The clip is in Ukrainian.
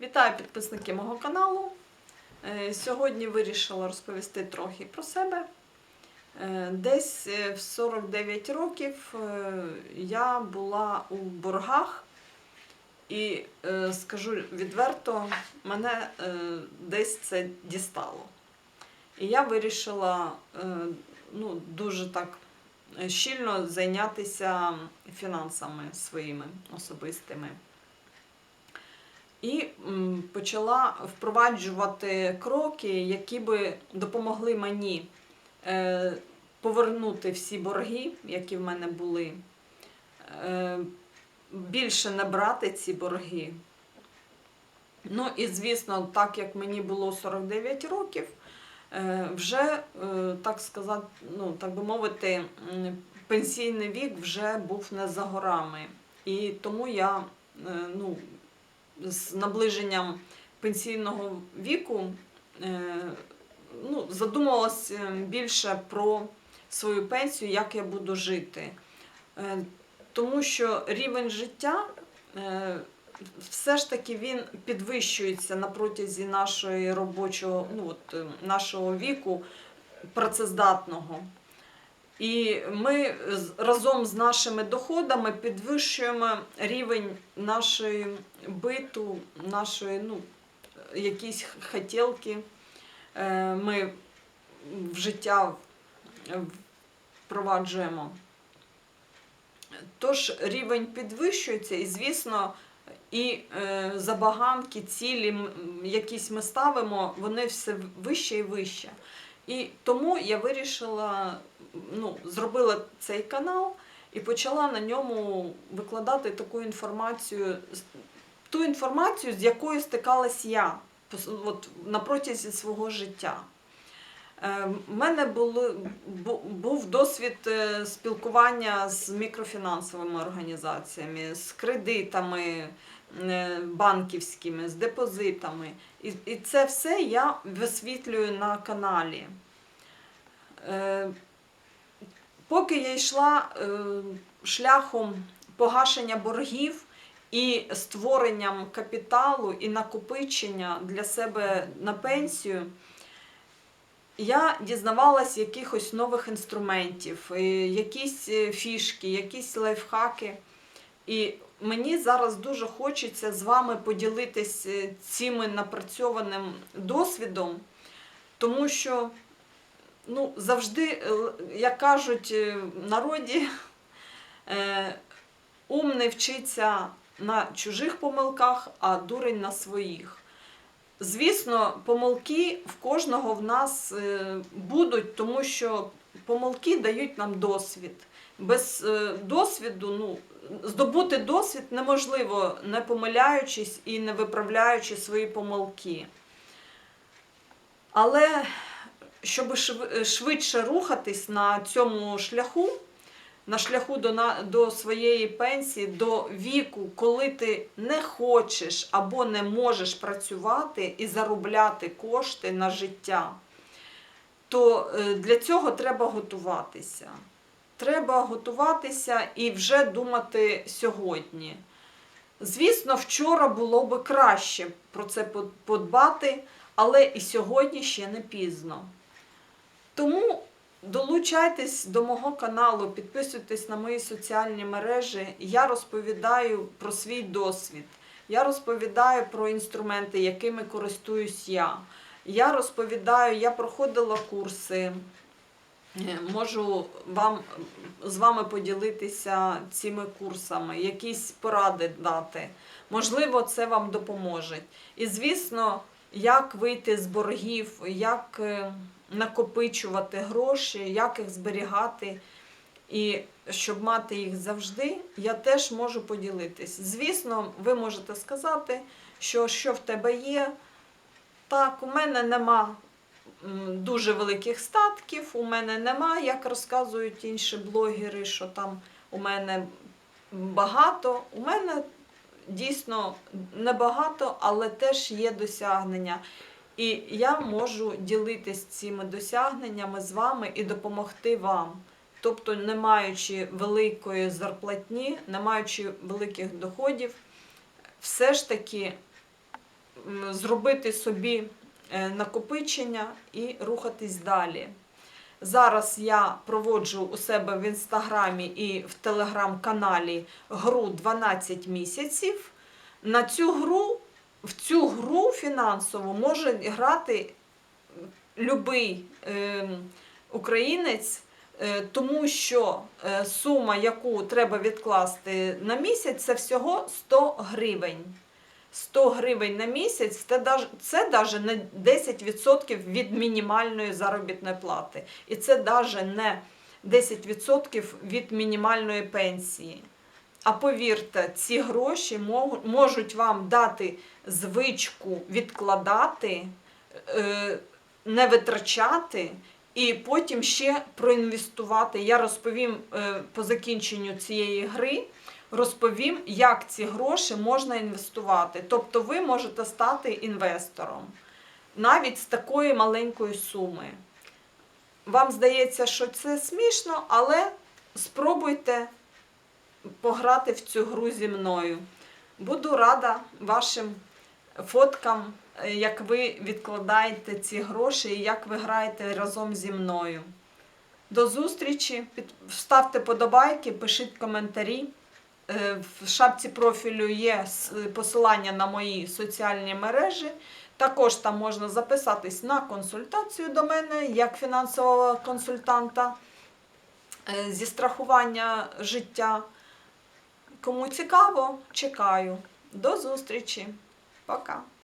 Вітаю підписники мого каналу. Е, Сьогодні вирішила розповісти трохи про себе. Е, Десь е, в 49 років я була у боргах, і скажу відверто, мене десь це дістало. І я вирішила ну, дуже так щільно зайнятися фінансами своїми особистими. І почала впроваджувати кроки, які би допомогли мені е, повернути всі борги, які в мене були, е, більше не брати ці борги. Ну і звісно, так як мені було 49 років, е, вже, так сказати, ну, так би мовити, пенсійний вік вже був не за горами. І тому я ну, з наближенням пенсійного віку е, ну, задумалась е, більше про свою пенсію, як я буду жити. Е, Тому що рівень життя все ж таки він підвищується на протязі нашої робочого, ну, от, нашого віку працездатного. І ми разом з нашими доходами підвищуємо рівень нашої биту, нашої, ну, якісь хотілки е, ми в життя впроваджуємо. Тож рівень підвищується, і, звісно, і е, забаганки, цілі, якісь ми ставимо, вони все вище і вище. І тому я вирішила, ну, зробила цей канал і почала на ньому викладати таку інформацію, ту інформацію, з якою стикалась я от, на протязі свого життя. Е, В мене були, бу- був досвід е, спілкування з мікрофінансовими організаціями, з кредитами е, банківськими, з депозитами. І, це все я висвітлюю на каналі. Е, Поки я йшла е, шляхом погашення боргів і створенням капіталу і накопичення для себе на пенсію, я дізнавалась якихось нових інструментів, е, якісь е, фішки, якісь лайфхаки. І мені зараз дуже хочеться з вами поділитись е, цим напрацьованим досвідом, тому що ну, завжди, як кажуть в народі, ум не вчиться на чужих помилках, а дурень на своїх. Звісно, помилки в кожного в нас е, будуть, тому що помилки дають нам досвід. Без е, досвіду, ну, здобути досвід неможливо, не помиляючись і не виправляючи свої помилки. Але щоб швидше рухатись на цьому шляху, на шляху до, на, до своєї пенсії, до віку, коли ти не хочеш або не можеш працювати і заробляти кошти на життя, то е, для цього треба готуватися. Треба готуватися і вже думати сьогодні. Звісно, вчора було би краще про це подбати, але і сьогодні ще не пізно. Тому долучайтесь до мого каналу, підписуйтесь на мої соціальні мережі. Я розповідаю про свій досвід. Я розповідаю про інструменти, якими користуюсь я. Я розповідаю, я проходила курси. Е, Можу вам з вами поділитися цими курсами, якісь поради дати. Можливо, це вам допоможе. І, звісно, як вийти з боргів, як е, накопичувати гроші, як їх зберігати. І щоб мати їх завжди, я теж можу поділитись. Звісно, ви можете сказати, що що в тебе є. Так, у мене нема дуже великих статків, у мене нема, як розказують інші блогери, що там у мене багато. У мене дійсно небагато, але теж є досягнення. І я можу ділитись цими досягненнями з вами і допомогти вам. Тобто, не маючи великої зарплатні, не маючи великих доходів, все ж таки зробити собі е, накопичення і рухатись далі. Зараз я проводжу у себе в інстаграмі і в телеграм-каналі гру 12 місяців. На цю гру, в цю гру фінансову може грати любий е, українець, тому що е, сума, яку треба відкласти на місяць, це всього 100 гривень. 100 гривень на місяць це це не 10% від мінімальної заробітної плати. І це даже не 10% від мінімальної пенсії. А повірте, ці гроші можуть вам дати звичку відкладати, е, не витрачати і потім ще проінвестувати. Я розповім е, по закінченню цієї гри, розповім, як ці гроші можна інвестувати. Тобто ви можете стати інвестором навіть з такої маленької суми. Вам здається, що це смішно, але спробуйте пограти в цю гру зі мною. Буду рада вашим фоткам, як ви відкладаєте ці гроші і як ви граєте разом зі мною. До зустрічі. Ставте подобайки, пишіть коментарі. Е, В шапці профілю є посилання на мої соціальні мережі. Також там можна записатись на консультацію до мене як фінансового консультанта е, зі страхування життя. Кому цікаво, чекаю. До зустрічі. Пока.